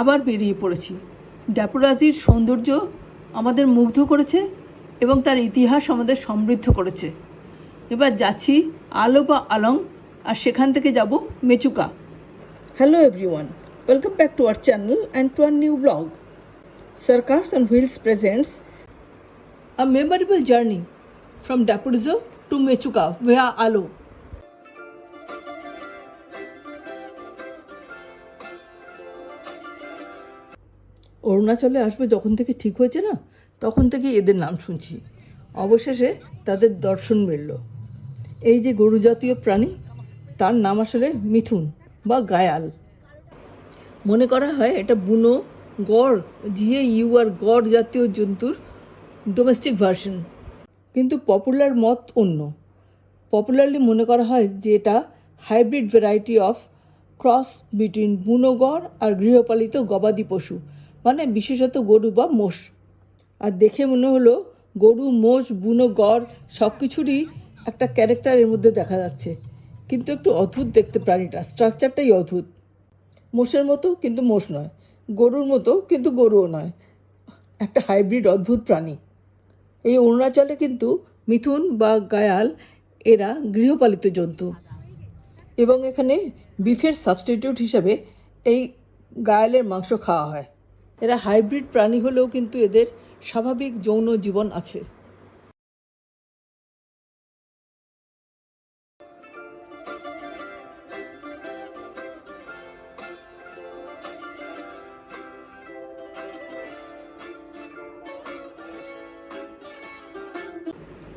আবার বেরিয়ে পড়েছি। ড্যাপোরাজির সৌন্দর্য আমাদের মুগ্ধ করেছে এবং তার ইতিহাস আমাদের সমৃদ্ধ করেছে। এবার যাচ্ছি আলো বা আলং, আর সেখান থেকে যাব Mechuka. Hello everyone welcome back to our channel and to our new blog circus on wheels presents a memorable journey from Dapurzo to Mechuka via Alo. অরুণাচলে আসবে যখন থেকে ঠিক হয়েছে না, তখন থেকে এদের নাম শুনছি। অবশেষে তাদের দর্শন মিলল। এই যে গরু জাতীয় প্রাণী, তার নাম আসলে মিথুন বা গায়াল। মনে করা হয় এটা বুনো, গড় জিএ ইউ আর গড় জাতীয় জন্তুর ডোমেস্টিক ভার্সন কিন্তু পপুলার মত অন্য। পপুলারলি মনে করা হয় যে এটা hybrid variety of cross between বুনো গড় আর গৃহপালিত গবাদি পশু। মানে বিশেষত গরু বা মোষ। আর দেখে মনে হলো গরু, মোষ, বুনো, গড় সব কিছুরই একটা ক্যারেক্টার এর মধ্যে দেখা যাচ্ছে। কিন্তু একটু অদ্ভুত দেখতে প্রাণীটা স্ট্রাকচারটাই অদ্ভুত। মোষের মতো কিন্তু মোষ নয়, গরুর মতো কিন্তু গরুও নয়। একটা হাইব্রিড অদ্ভুত প্রাণী। এই অরুণাচলে কিন্তু মিথুন বা গায়াল এরা গৃহপালিত জন্তু। এবং এখানে বিফের সাবস্টিটিউট হিসাবে এই গায়ালের মাংস খাওয়া হয়। এরা হাইব্রিড প্রাণী হলেও কিন্তু এদের স্বাভাবিক যৌন জীবন আছে।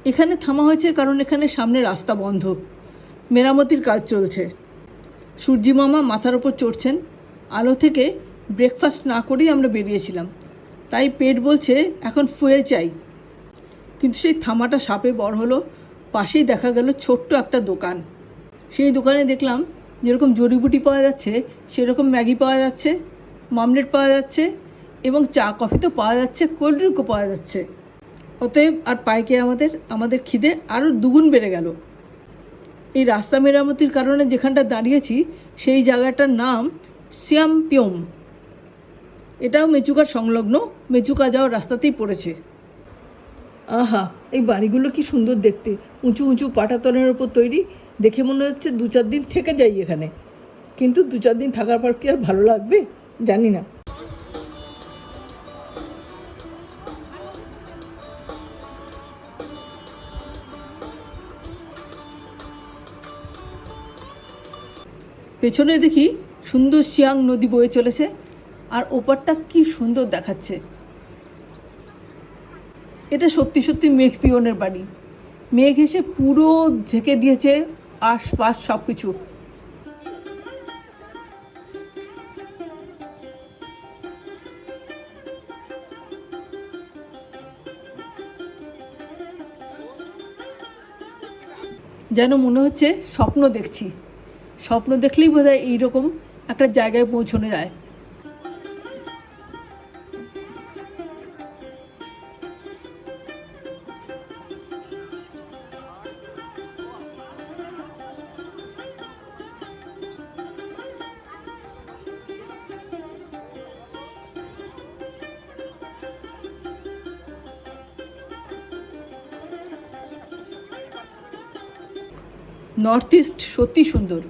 এখানে থামা হয়েছে কারণ এখানে সামনে রাস্তা বন্ধ। মেরামতির কাজ চলছে। সূর্যি মামা মাথার ওপর চড়ছেন। আলো থেকে ব্রেকফাস্ট না করেই আমরা বেরিয়েছিলাম। তাই পেট বলছে, এখন ফুয়েল চাই। কিন্তু সেই থামাটা সাপে বড় হলো, পাশেই দেখা গেল ছোট্ট একটা দোকান। সেই দোকানে দেখলাম যেরকম জড়িবুটি পাওয়া যাচ্ছে, সেরকম ম্যাগি পাওয়া যাচ্ছে, মামলেট পাওয়া যাচ্ছে এবং চা, কফি তো পাওয়া যাচ্ছে, কোল্ড ড্রিঙ্কও পাওয়া যাচ্ছে। অতএব আর পাইকে আমাদের আমাদের খিদে আরও দুগুণ বেড়ে গেল। এই রাস্তা মেরামতির কারণে যেখানটা দাঁড়িয়েছি, সেই জায়গাটার নাম সিয়ামপিয়ম। এটাও মেচুকার সংলগ্ন, মেচুকা যাওয়ার রাস্তাতেই পড়েছে। আহা, এই বাড়িগুলো কি সুন্দর দেখতে। উঁচু উঁচু পাটাতনের ওপর তৈরি, দেখে মনে হচ্ছে দু চার দিন থেকে যাই এখানে। কিন্তু দু চার দিন থাকার পর কি আর ভালো লাগবে? জানি না। পেছনে দেখি সুন্দর শিয়াং নদী বয়ে চলেছে। আর ওপারটা কি সুন্দর দেখাচ্ছে। এটা সত্যি সত্যি মেঘ পিয়নের বাড়ি। মেঘ এসে পুরো ঢেকে দিয়েছে আশপাশ সব কিছু যেন মনে হচ্ছে স্বপ্ন দেখছি। স্বপ্ন দেখলেই বোধ হয় এইরকম একটা জায়গায় পৌঁছানো যায়। নর্থ ইস্ট সত্যি সুন্দর।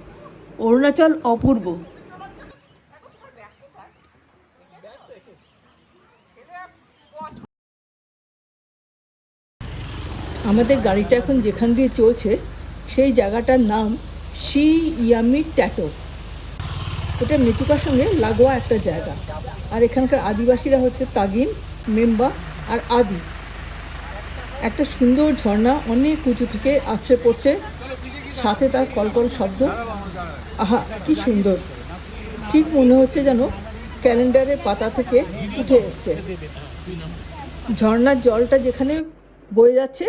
অরুণাচল অপূর্ব। আমাদের গাড়িটা এখন যেখান দিয়ে চলছে, সেই জায়গাটার নাম শি ইয়ামি ট্যাটো। এটা মেচুকার সঙ্গে লাগোয়া একটা জায়গা। আর এখানকার আদিবাসীরা হচ্ছে তাগিন, মেম্বা আর আদি। একটা সুন্দর ঝর্ণা অনেক উঁচু থেকে আছড়ে পড়ছে। সাথে তার কলকল শব্দ। আহা, কি সুন্দর। ঠিক মনে হচ্ছে যেন ক্যালেন্ডারের পাতা থেকে উঠে এসছে। ঝর্ণার জলটা যেখানে বয়ে যাচ্ছে,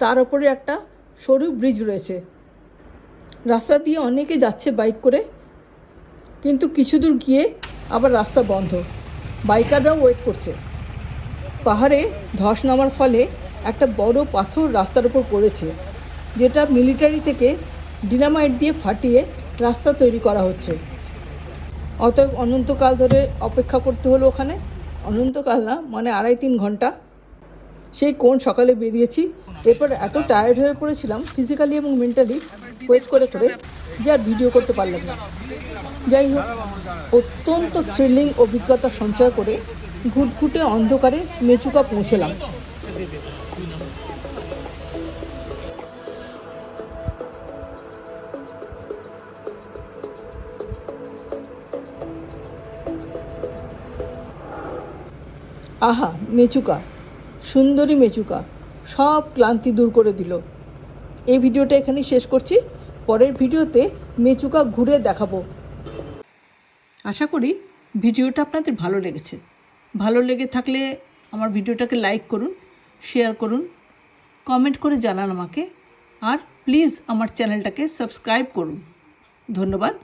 তার ওপরে একটা সরু ব্রিজ রয়েছে। রাস্তা দিয়ে অনেকে যাচ্ছে বাইক করে, কিন্তু কিছু দূর গিয়ে আবার রাস্তা বন্ধ। বাইকাররাও ওয়েট করছে। পাহাড়ে ধস নামার ফলে একটা বড় পাথর রাস্তার উপর পড়েছে। যেটা মিলিটারি থেকে ডিনামাইট দিয়ে ফাটিয়ে রাস্তা তৈরি করা হচ্ছে। অতএব অনন্তকাল ধরে অপেক্ষা করতে হলো ওখানে। অনন্তকাল না মানে আড়াই তিন ঘণ্টা। সেই কোন সকালে বেরিয়েছি, এরপর এত টায়ার্ড হয়ে পড়েছিলাম ফিজিক্যালি এবং মেন্টালি ওয়েট করে করে যে আর ভিডিও করতে পারলাম না। যাই হোক, অত্যন্ত থ্রিলিং অভিজ্ঞতা সঞ্চয় করে ঘুটঘুটে অন্ধকারে মেচুকা পৌঁছলাম। আহা, মেচুকা, সুন্দরী মেচুকা, সব ক্লান্তি দূর করে দিল। এই ভিডিওটা এখানেই শেষ করছি। পরের ভিডিওতে মেচুকা ঘুরে দেখাবো। আশা করি ভিডিওটা আপনাদের ভালো লেগেছে। ভালো লেগে থাকলে আমার ভিডিওটাকে লাইক করুন, শেয়ার করুন, কমেন্ট করে জানান আমাকে, আর প্লিজ আমার চ্যানেলটাকে সাবস্ক্রাইব করুন। ধন্যবাদ।